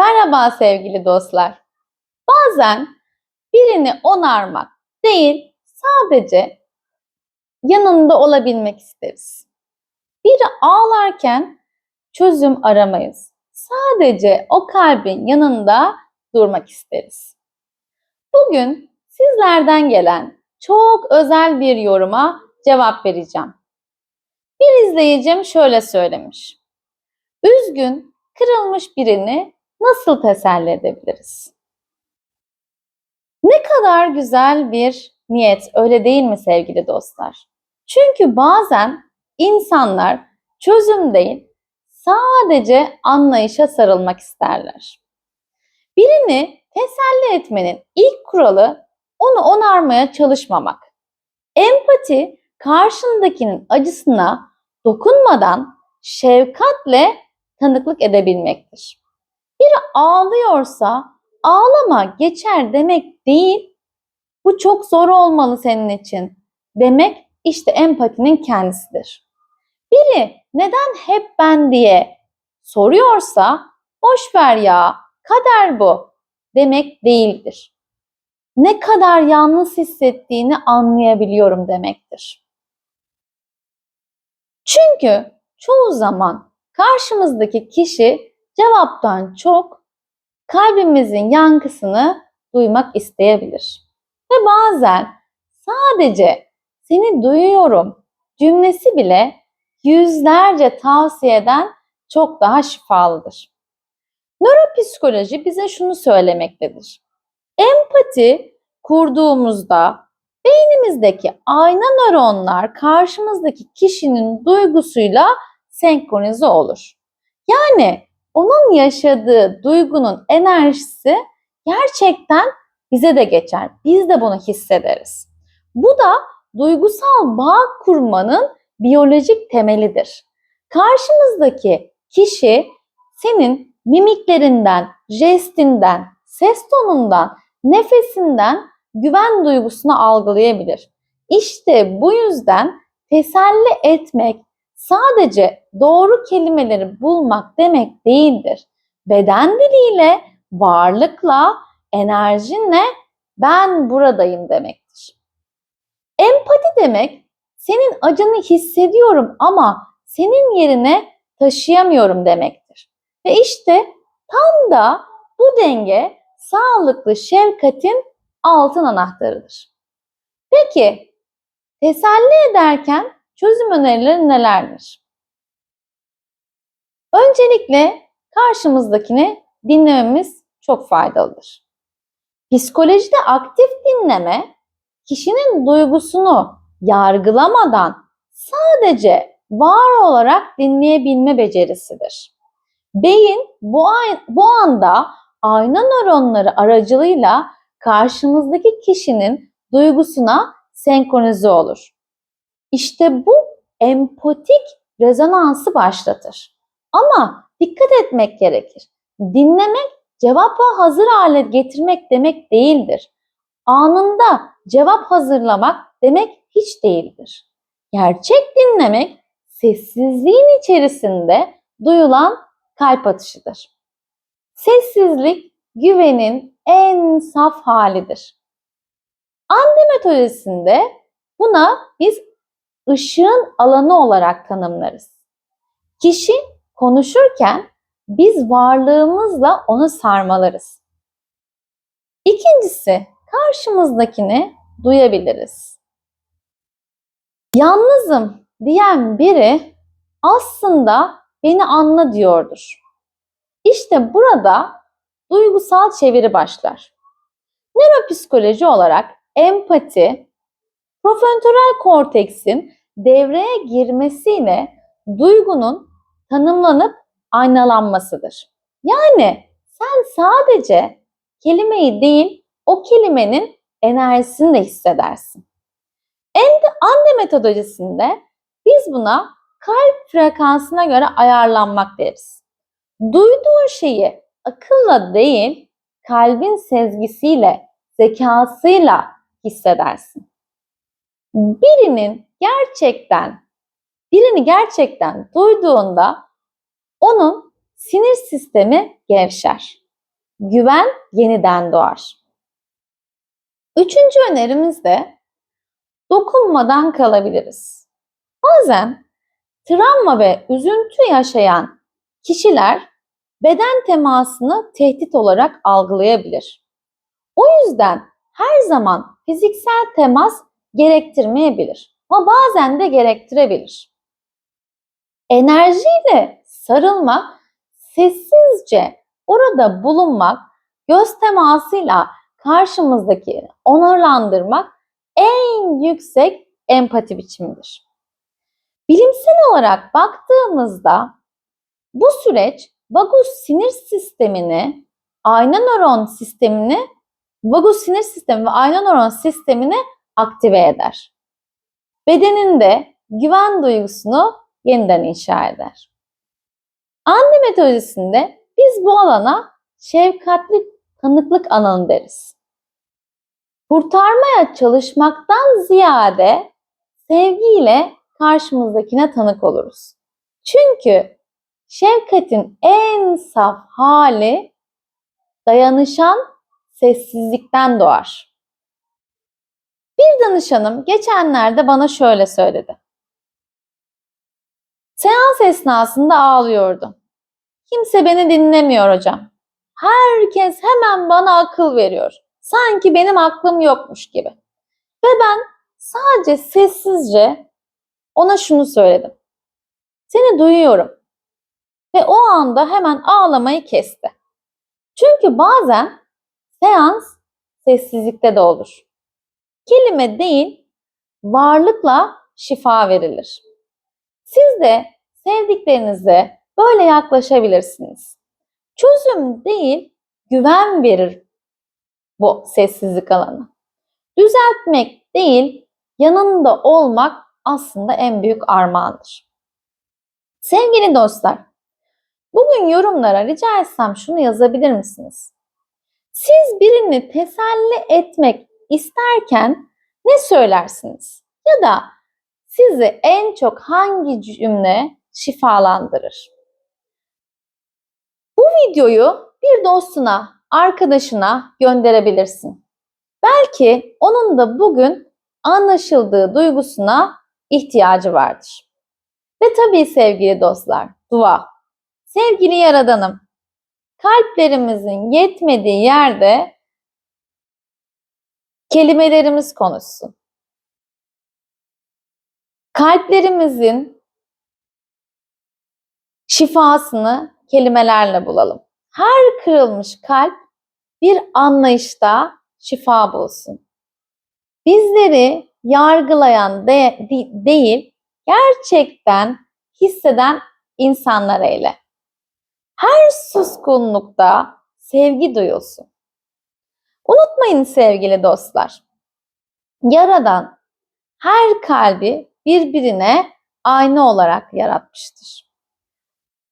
Merhaba sevgili dostlar. Bazen birini onarmak değil, sadece yanında olabilmek isteriz. Biri ağlarken çözüm aramayız. Sadece o kalbin yanında durmak isteriz. Bugün sizlerden gelen çok özel bir yoruma cevap vereceğim. Bir izleyicim şöyle söylemiş. Üzgün, kırılmış birini nasıl teselli edebiliriz? Ne kadar güzel bir niyet, öyle değil mi sevgili dostlar? Çünkü bazen insanlar çözüm değil, sadece anlayışa sarılmak isterler. Birini teselli etmenin ilk kuralı onu onarmaya çalışmamak. Empati karşındakinin acısına dokunmadan şefkatle tanıklık edebilmektir. Biri ağlıyorsa ağlama geçer demek değil. Bu çok zor olmalı senin için demek işte empatinin kendisidir. Biri neden hep ben diye soruyorsa boş ver ya kader bu demek değildir. Ne kadar yalnız hissettiğini anlayabiliyorum demektir. Çünkü çoğu zaman karşımızdaki kişi cevaptan çok kalbimizin yankısını duymak isteyebilir. Ve bazen sadece seni duyuyorum cümlesi bile yüzlerce tavsiyeden çok daha şifalıdır. Nöropsikoloji bize şunu söylemektedir. Empati kurduğumuzda beynimizdeki ayna nöronlar karşımızdaki kişinin duygusuyla senkronize olur. Yani onun yaşadığı duygunun enerjisi gerçekten bize de geçer. Biz de bunu hissederiz. Bu da duygusal bağ kurmanın biyolojik temelidir. Karşımızdaki kişi senin mimiklerinden, jestinden, ses tonundan, nefesinden güven duygusunu algılayabilir. İşte bu yüzden teselli etmek sadece doğru kelimeleri bulmak demek değildir. Beden diliyle, varlıkla, enerjinle ben buradayım demektir. Empati demek senin acını hissediyorum ama senin yerine taşıyamıyorum demektir. Ve işte tam da bu denge sağlıklı şefkatin altın anahtarıdır. Peki teselli ederken çözüm önerileri nelerdir? Öncelikle karşımızdakini dinlememiz çok faydalıdır. Psikolojide aktif dinleme kişinin duygusunu yargılamadan sadece var olarak dinleyebilme becerisidir. Beyin bu, bu anda ayna nöronları aracılığıyla karşımızdaki kişinin duygusuna senkronize olur. İşte bu empatik rezonansı başlatır. Ama dikkat etmek gerekir. Dinlemek cevapla hazır hale getirmek demek değildir. Anında cevap hazırlamak demek hiç değildir. Gerçek dinlemek sessizliğin içerisinde duyulan kalp atışıdır. Sessizlik güvenin en saf halidir. Ande metodisinde buna biz ışığın alanı olarak tanımlarız. Kişi konuşurken biz varlığımızla onu sarmalarız. İkincisi, karşımızdakini duyabiliriz. Yalnızım diyen biri aslında beni anla diyordur. İşte burada duygusal çeviri başlar. Nöropsikoloji olarak empati, prefrontal korteksin devreye girmesiyle duygunun tanımlanıp aynalanmasıdır. Yani sen sadece kelimeyi değil o kelimenin enerjisini de hissedersin. Anne metodolojisinde biz buna kalp frekansına göre ayarlanmak deriz. Duyduğun şeyi akılla değil, kalbin sezgisiyle, zekasıyla hissedersin. Birinin gerçekten, birini gerçekten duyduğunda onun sinir sistemi gevşer. güven yeniden doğar. Üçüncü önerimiz de dokunmadan kalabiliriz. Bazen travma ve üzüntü yaşayan kişiler beden temasını tehdit olarak algılayabilir. O yüzden her zaman fiziksel temas gerektirmeyebilir ama bazen de gerektirebilir. Enerjiyle sarılmak, sessizce orada bulunmak, göz temasıyla karşımızdaki onurlandırmak en yüksek empati biçimidir. Bilimsel olarak baktığımızda bu süreç vagus sinir sistemini, ayna nöron sistemini, vagus sinir sistemi ve ayna nöron sistemini aktive eder. Bedeninde güven duygusunu yeniden inşa eder. Anne metodisinde biz bu alana şefkatli tanıklık alanı deriz. Kurtarmaya çalışmaktan ziyade sevgiyle karşımızdakine tanık oluruz. Çünkü şefkatin en saf hali dayanışan sessizlikten doğar. Bir danışanım geçenlerde bana şöyle söyledi. Seans esnasında ağlıyordu. Kimse beni dinlemiyor hocam. Herkes hemen bana akıl veriyor. Sanki benim aklım yokmuş gibi. Ve ben sadece sessizce ona şunu söyledim. Seni duyuyorum. Ve o anda hemen ağlamayı kesti. Çünkü bazen seans sessizlikte de olur. Kelime değil, varlıkla şifa verilir. Siz de sevdiklerinize böyle yaklaşabilirsiniz. Çözüm değil, güven verir bu sessizlik alanı. Düzeltmek değil, yanında olmak aslında en büyük armağandır. Sevgili dostlar, bugün yorumlara rica etsem şunu yazabilir misiniz? Siz birini teselli etmek isterken ne söylersiniz? Ya da sizi en çok hangi cümle şifalandırır? Bu videoyu bir dostuna, arkadaşına gönderebilirsin. Belki onun da bugün anlaşıldığı duygusuna ihtiyacı vardır. Ve tabii sevgili dostlar, dua. Sevgili Yaradanım, kalplerimizin yetmediği yerde kelimelerimiz konuşsun. Kalplerimizin şifasını kelimelerle bulalım. Her kırılmış kalp bir anlayışta şifa bulsun. Bizleri yargılayan de, de, değil, gerçekten hisseden insanlar eyle. Her suskunlukta sevgi duyulsun. Unutmayın sevgili dostlar. Yaradan her kalbi birbirine aynı olarak yaratmıştır.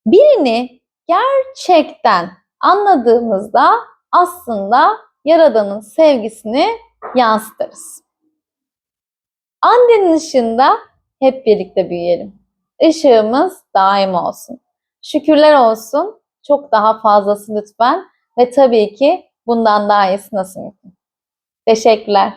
Birini gerçekten anladığımızda aslında Yaradan'ın sevgisini yansıtırız. Annenin ışığında hep birlikte büyüyelim. Işığımız daim olsun. Şükürler olsun. Çok daha fazlası lütfen. Ve tabii ki bundan daha iyisi nasıl mümkün? Teşekkürler.